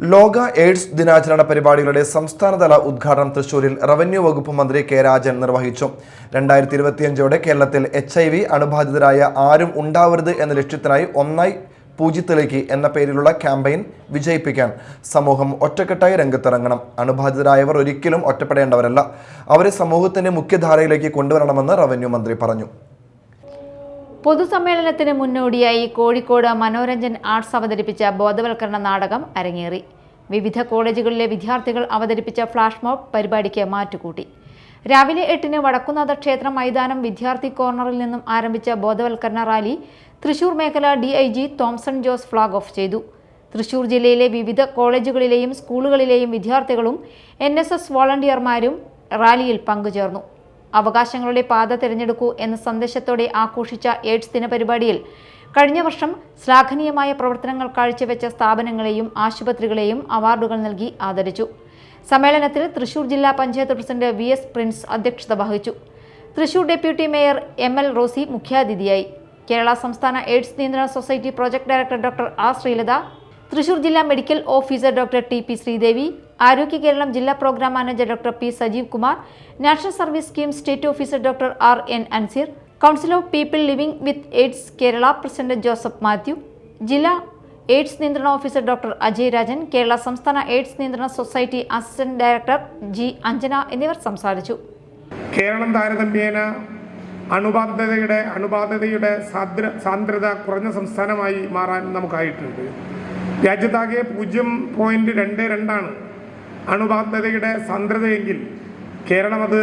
ലോക എയ്ഡ്സ് ദിനാചരണ പരിപാടികളുടെ സംസ്ഥാനതല ഉദ്ഘാടനം തൃശൂരിൽ റവന്യൂ വകുപ്പ് മന്ത്രി കെ രാജൻ നിർവഹിച്ചു. രണ്ടായിരത്തി ഇരുപത്തിയഞ്ചോടെ കേരളത്തിൽ എച്ച് ഐ വി അണുബാധിതരായ ആരും ഉണ്ടാവരുത് എന്ന ലക്ഷ്യത്തിനായി ഒന്നായി പൂജ്യത്തിലേക്ക് എന്ന പേരിലുള്ള ക്യാമ്പയിൻ വിജയിപ്പിക്കാൻ സമൂഹം ഒറ്റക്കെട്ടായി രംഗത്തിറങ്ങണം. അണുബാധിതരായവർ ഒരിക്കലും ഒറ്റപ്പെടേണ്ടവരല്ല. അവരെ സമൂഹത്തിന്റെ മുഖ്യധാരയിലേക്ക് കൊണ്ടുവരണമെന്ന് റവന്യൂ മന്ത്രി പറഞ്ഞു. പൊതുസമ്മേളനത്തിന് മുന്നോടിയായി കോഴിക്കോട് മനോരഞ്ജൻ ആർട്സ് അവതരിപ്പിച്ച ബോധവൽക്കരണ നാടകം അരങ്ങേറി. വിവിധ കോളേജുകളിലെ വിദ്യാർത്ഥികൾ അവതരിപ്പിച്ച ഫ്ലാഷ് മോബ് പരിപാടിക്ക് മാറ്റുകൂട്ടി. രാവിലെ എട്ടിന് വടക്കുന്നാഥ ക്ഷേത്ര മൈതാനം വിദ്യാർത്ഥി കോർണറിൽ നിന്നും ആരംഭിച്ച ബോധവൽക്കരണ റാലി തൃശൂർ മേഖല D I G Thomson Jose flag off ചെയ്തു. തൃശൂർ ജില്ലയിലെ വിവിധ കോളേജുകളിലെയും സ്കൂളുകളിലെയും വിദ്യാർത്ഥികളും എൻ എസ് എസ് വോളണ്ടിയർമാരും റാലിയിൽ പങ്കുചേർന്നു. അവകാശങ്ങളുടെ പാത തിരഞ്ഞെടുക്കൂ എന്ന സന്ദേശത്തോടെ ആഘോഷിച്ച എയ്ഡ്സ് ദിനപരിപാടിയിൽ കഴിഞ്ഞ വർഷം ശ്ലാഘനീയമായ പ്രവർത്തനങ്ങൾ കാഴ്ചവെച്ച സ്ഥാപനങ്ങളെയും ആശുപത്രികളെയും അവാർഡുകൾ നൽകി ആദരിച്ചു. സമ്മേളനത്തിൽ തൃശൂർ ജില്ലാ panchayat president V S Prince അധ്യക്ഷത വഹിച്ചു. Thrissur deputy mayor M L Rosy മുഖ്യാതിഥിയായി. കേരള സംസ്ഥാന എയ്ഡ്സ് നിയന്ത്രണ society project director doctor R Sreelatha Thrissur ജില്ലാ medical officer doctor T P Sreedevi Arogya Keralam ജില്ലാ program manager doctor P Sajeev Kumar national service scheme state officer doctor R N Ansir council of people living with AIDS Kerala president Joseph Mathew ജില്ലാ AIDS നിയന്ത്രണ officer doctor Ajay Rajan Kerala സംസ്ഥാന AIDS നിയന്ത്രണ society assistant director G Anjana എന്നിവർ സംസാരിച്ചു. കേരളം താരതമ്യേന അണുബാധിതയുടെ അണുബാധിതയുടെ സാന്ദ്ര സാന്ദ്രത കുറഞ്ഞ സംസ്ഥാനമായി മാറാൻ നമുക്കായിട്ടുണ്ട്. രാജ്യത്താകെ പൂജ്യം പോയിന്റ് രണ്ട് രണ്ടാണ് അണുബാധിതയുടെ സാന്ദ്രതയെങ്കിൽ കേരളം അത്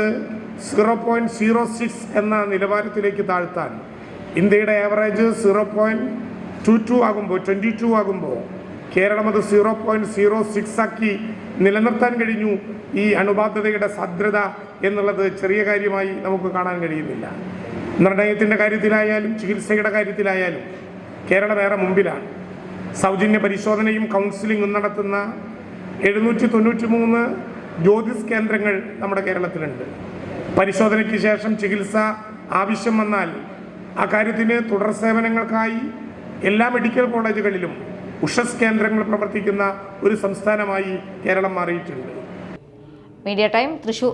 സീറോ പോയിന്റ് സീറോ സിക്സ് എന്ന നിലവാരത്തിലേക്ക് താഴ്ത്താൻ ഇന്ത്യയുടെ average zero point two two ആകുമ്പോൾ ട്വന്റി ടു ആകുമ്പോൾ കേരളം അത് സീറോ പോയിന്റ് സീറോ സിക്സ് ആക്കി നിലനിർത്താൻ കഴിഞ്ഞു. ഈ അണുബാധ്യതയുടെ സാന്ദ്രത എന്നുള്ളത് ചെറിയ കാര്യമായി നമുക്ക് കാണാൻ കഴിയുന്നില്ല. നിർണയത്തിന്റെ കാര്യത്തിലായാലും ചികിത്സയുടെ കാര്യത്തിലായാലും കേരളം ഏറെ മുമ്പിലാണ്. സൗജന്യ പരിശോധനയും കൗൺസിലിംഗും നടത്തുന്ന എഴുന്നൂറ്റി തൊണ്ണൂറ്റി മൂന്ന് ജ്യോതിസ് കേന്ദ്രങ്ങൾ നമ്മുടെ കേരളത്തിലുണ്ട്. പരിശോധനയ്ക്ക് ശേഷം ചികിത്സ ആവശ്യം വന്നാൽ ആ കാര്യത്തിന് തുടർ സേവനങ്ങൾക്കായി എല്ലാ മെഡിക്കൽ കോളേജുകളിലും ഉഷസ് കേന്ദ്രങ്ങൾ പ്രവർത്തിക്കുന്ന ഒരു സംസ്ഥാനമായി കേരളം മാറിയിട്ടുണ്ട്. Media time Thrissur.